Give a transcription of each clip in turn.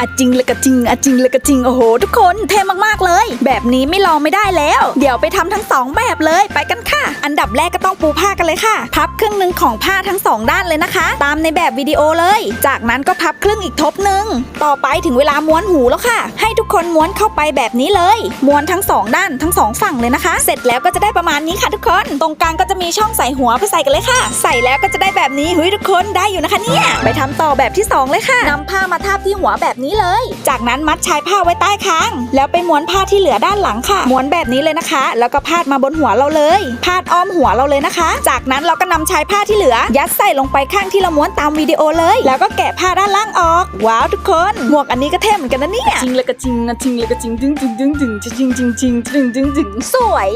อะจริงเลยกะจริงอะจริงเลยกะจริงโอ้โห ทุกคนเท่มากๆเลย แบบนี้ไม่ลองไม่ได้แล้ว เดี๋ยวไปทำทั้งสองแบบเลยไปกันค่ะ อันดับแรกก็ต้องปูผ้ากันเลยค่ะ พับครึ่งหนึ่งของผ้าทั้งสองด้านเลยนะคะ ตามในแบบวิดีโอเลย จากนั้นก็พับครึ่งอีกทบหนึ่งต่อไปถึงเวลาม้วนหูแล้วค่ะ ให้ทุกคนม้วนเข้าไปแบบนี้เลย ม้วนทั้งสองด้านทั้งสองฝั่งเลยนะคะ เสร็จแล้วก็จะได้ประมาณนี้ค่ะทุกคน ตรงกลางก็จะมีช่องใส่หัวไปใส่กันเลยค่ะ ใส่แล้วก็จะได้แบบนี้เฮ้ยทุกคนได้อยู่นะคะเนี่ยไปทำต่อแบบที่สองเลยค่ะนำผ้ามาทาบที่หัวแบบนี้เลย จากนั้นมัดชายผ้าไว้ใต้คาง แล้วไปม้วนผ้าที่เหลือด้านหลังค่ะ ม้วนแบบนี้เลยนะคะ แล้วก็พาดมาบนหัวเราเลย พาดอ้อมหัวเราเลยนะคะ จากนั้นเราก็นำชายผ้าที่เหลือ ยัดใส่ลงไปข้างที่เราม้วนตามวิดีโอเลย แล้วก็แกะผ้าด้านล่างออก ว้าวทุกคน หมวกอันนี้ก็เท่เหมือนกันนะเนี่ยจริงเลยก็จริงอะจริงเลยก็จริงดึงดึงดึงดึงจริงจริงจริงดึงดึงดึงสวย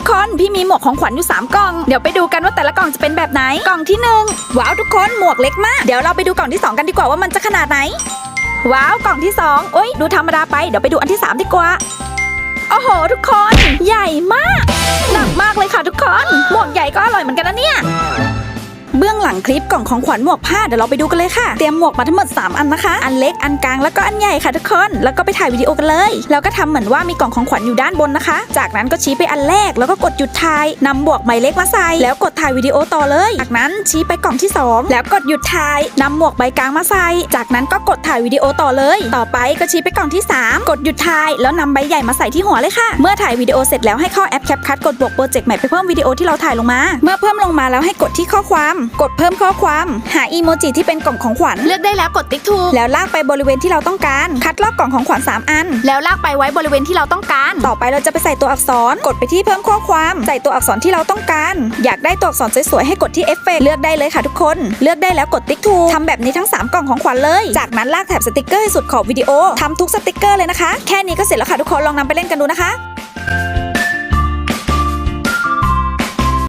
ทุกคนพี่มีหมวกของขวัญอยู่ 3 กล่อง เดี๋ยวไปดูกันว่าแต่ละกล่องจะเป็นแบบไหน กล่องที่หนึ่งว้าวทุกคนหมวกเล็กมาก เดี๋ยวเราไปดูกล่องที่ 2 กันดีกว่าว่ามันจะขนาดไหน ว้าวกล่องที่ 2 โอ้ยดูธรรมดาไป เดี๋ยวไปดูอันที่ 3 ดีกว่า โอ้โห ทุกคน ใหญ่มาก หนักมากเลยค่ะทุกคน หมวกใหญ่ก็อร่อยเหมือนกันนะเนี่ย เบื้องหลังคลิปกล่องของขวัญหมวกผ้าเดี๋ยวเราไปดูกันเลยค่ะ เตรียมหมวกมาทั้งหมด 3 อันนะคะ อันเล็กอันกลางแล้วก็อันใหญ่ค่ะทุกคนแล้วก็ไปถ่ายวิดีโอกันเลย แล้วก็ทำเหมือนว่ามีกล่องของขวัญอยู่ด้านบนนะคะ จากนั้นก็ชี้ไปอันแรกแล้วก็กดหยุดถ่ายนำบวกหมายเลขมาใส่แล้วกดถ่ายวิดีโอต่อเลย จากนั้นชี้ไปกล่องที่ 2 แล้วกดหยุดถ่ายนำหมวกใบกลางมาใส่ จากนั้นก็กดถ่ายวิดีโอต่อเลย ต่อไปก็ชี้ไปกล่องที่ 3 กดหยุดถ่ายแล้วนำใบใหญ่มาใส่ที่หัวเลยค่ะ เมื่อถ่ายวิดีโอเสร็จแล้วให้เข้าแอป CapCut กดบวกโปรเจกต์ใหม่ไปเพิ่มวิดีโอที่เราถ่ายลงมา เมื่อเพิ่มลงมาแล้วให้กดที่ข้อความกดเพิ่มข้อความ หาอีโมจิที่เป็นกล่องของขวัญ เลือกได้แล้วกดติ๊กถูก แล้วลากไปบริเวณที่เราต้องการ คัดลอกกล่องของขวัญ 3 อัน แล้วลากไปไว้บริเวณที่เราต้องการ ต่อไปเราจะไปใส่ตัวอักษร กดไปที่เพิ่มข้อความ ใส่ตัวอักษรที่เราต้องการ อยากได้ตัวอักษรสวยๆให้กดที่เอฟเฟกเลือกได้เลยค่ะทุกคน เลือกได้แล้วกดติ๊กถูกทำแบบนี้ทั้ง 3 กล่องของขวัญเลย จากนั้นลากแถบสติกเกอร์ให้สุดขอบวิดีโอทำทุกสติกเกอร์เลยนะคะ แค่นี้ก็เสร็จแล้วค่ะทุกคนลองนำไปเล่นกันดูนะคะ